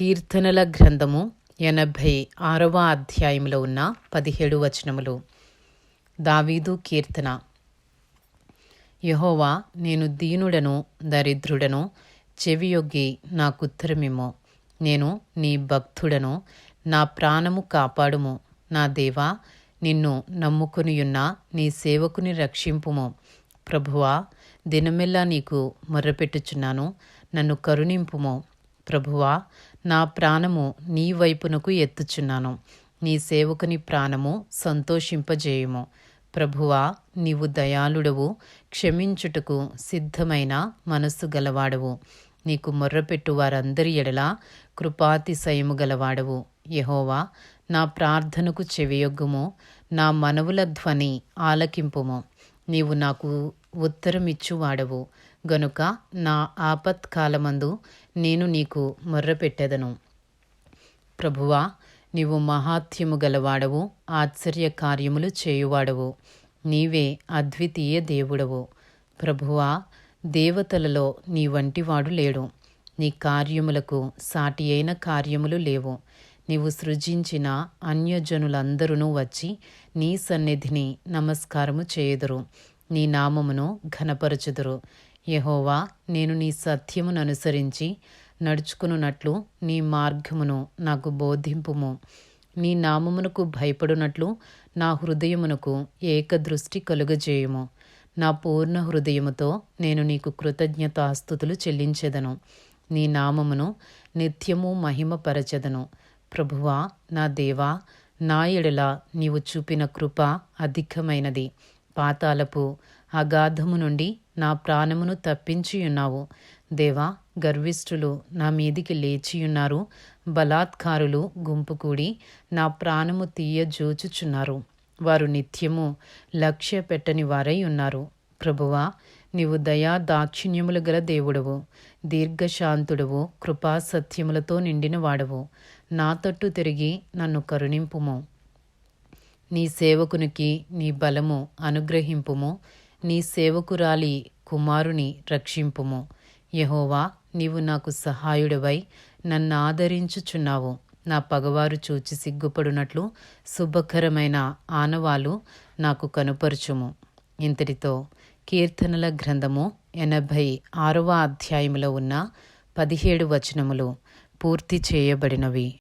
కీర్తనల గ్రంథము ఎనభై ఆరవ అధ్యాయంలో ఉన్న పదిహేడు వచనములు. దావీదు కీర్తన. యహోవా నేను దీనుడను దరిద్రుడను చెవియొగ్గి నాకుత్తరమిమ్ము నేను నీ భక్తుడను నా ప్రాణము కాపాడుము. నా దేవా నిన్ను నమ్ముకునియున్న నీ సేవకుని రక్షింపుము. ప్రభువా దినమెల్లా నీకు మొర్రపెట్టుచున్నాను నన్ను కరుణింపుము. ప్రభువా నా ప్రాణము నీ వైపునకు ఎత్తుచున్నాను. నీ సేవకుని ప్రాణము సంతోషింపజేయుము. ప్రభువా నీవు దయాళుడవు క్షమించుటకు సిద్ధమైన మనస్సు గలవాడవు. నీకు మొర్రపెట్టు వారందరి ఎడలా కృపాతిశయము గలవాడవు. యహోవా నా ప్రార్థనకు చెవియొగ్గుము నా మనవుల ధ్వని ఆలకింపుము. నీవు నాకు ఉత్తరమిచ్చువాడవు. గనుక నా ఆపత్కాలమందు నేను నీకు మొర్రపెట్టెదను. ప్రభువా నీవు మహాత్యము గలవాడవు ఆశ్చర్య కార్యములు చేయువాడవు. నీవే అద్వితీయ దేవుడవు. ప్రభువా దేవతలలో నీ వంటివాడు లేడు. నీ కార్యములకు సాటి అయిన కార్యములు లేవు. నీవు సృజించిన అన్యజనులందరూ వచ్చి నీ సన్నిధిని నమస్కారము చేయుదురు. నీ నామమును ఘనపరచుదురు. యహోవా నేను నీ సత్యమును అనుసరించి నడుచుకున్నట్లు నీ మార్గమును నాకు బోధింపుము. నీ నామమునకు భయపడునట్లు నా హృదయమునకు ఏకదృష్టి కలుగజేయుము. నా పూర్ణ హృదయముతో నేను నీకు కృతజ్ఞతాస్థుతులు చెల్లించెదను. నీ నామమును నిత్యము మహిమపరచెదను. ప్రభువా నా దేవా నా ఎడల నీవు చూపిన కృప అధికమైనది. పాతాలపు అగాధము నుండి నా ప్రాణమును తప్పించి ఉన్నావు దేవా గర్విష్ఠులు నా మీదికి లేచియున్నారు. బలాత్కారులు గుంపుకూడి నా ప్రాణము తీయ జోచుచున్నారు వారు నిత్యము లక్ష్య పెట్టని వారై ఉన్నారు. ప్రభువా నీవు దయా దాక్షిణ్యములు గల దేవుడవు. దీర్ఘశాంతుడవు కృపా సత్యములతో నిండిన వాడవు నా తట్టు తిరిగి నన్ను కరుణింపుము. నీ సేవకునికి నీ బలము అనుగ్రహింపుము. నీ సేవకురాలి కుమారుని రక్షింపుము. యహోవా నీవు నాకు సహాయుడవై నన్ను ఆదరించుచున్నావు. నా పగవారు చూచి సిగ్గుపడునట్లు శుభకరమైన ఆనవాలు నాకు కనుపరుచుము. ఇంతటితో కీర్తనల గ్రంథము ఎనభై ఆరవ అధ్యాయములో ఉన్న పదిహేడు వచనములు పూర్తి చేయబడినవి.